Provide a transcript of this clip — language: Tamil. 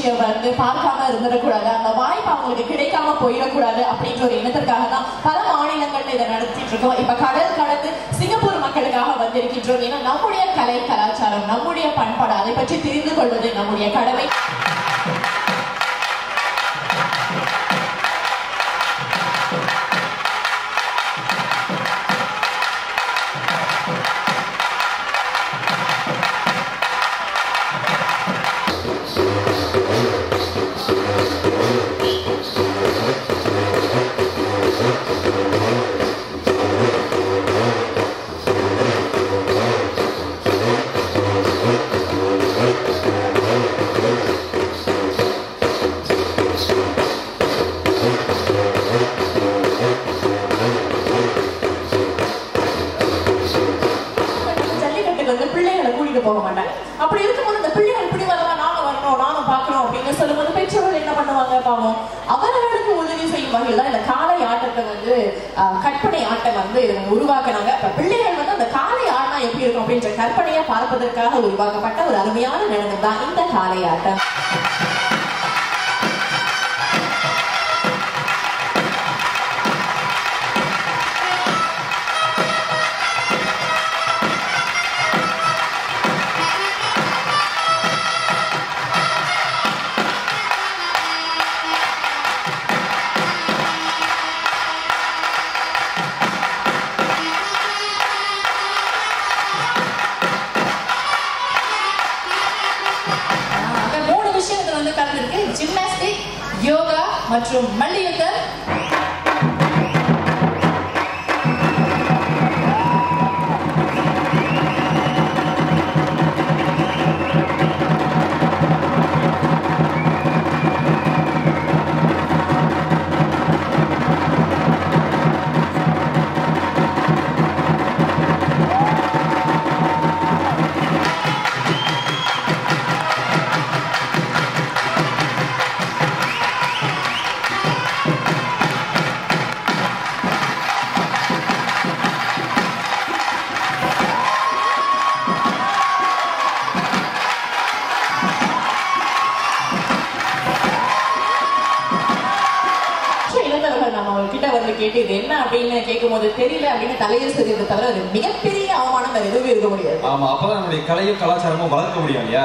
நிகழ்ச்சியை வந்து பார்க்காம இருந்துடக்கூடாது. அந்த வாய்ப்பு அவங்களுக்கு கிடைக்காம போயிடக்கூடாது அப்படின்ற ஒரு எண்ணத்திற்காக தான் பல மாநிலங்கள்ல இதை நடத்திட்டு இருக்கோம். இப்ப கடல் கடந்து சிங்கப்பூர் மக்களுக்காக வந்திருக்கின்றோம். ஏன்னா நம்முடைய கலை கலாச்சாரம் நம்முடைய பண்பாடு அதை பற்றி தெரிந்து கொள்வது நம்முடைய கடமை. பார்க்கணும் அப்படின்னு சொல்லும்போது பெற்றோர்கள் என்ன பண்ணுவாங்க பாவம்? அவர்களுக்கு உதவி செய்யும் வகையில் தான் இந்த காலை ஆட்டத்தை வந்து ஆஹ், கற்பனை ஆட்டம் வந்து உருவாக்குனாங்க. அப்ப பிள்ளைகள் வந்து அந்த காலை ஆட்டம் எப்படி இருக்கும் அப்படின்ற கற்பனையை பார்ப்பதற்காக உருவாக்கப்பட்ட ஒரு அருமையான நடனம் தான் இந்த காலை ஆட்டம். மற்றும் மல்யுத்தம் நம்ம உங்ககிட்ட வந்து கேட்டு இது என்ன அப்படின்னு கேட்கும் போது தெரியல அப்படின்னு தலையை சொல்லியதை தவிர அது மிகப்பெரிய அவமானம் வேற எதுவுமே இருக்க முடியாது. ஆமா அப்பதான் நம்முடைய கலையும் கலாச்சாரமும் வளர்க்க முடியும் இல்லையா?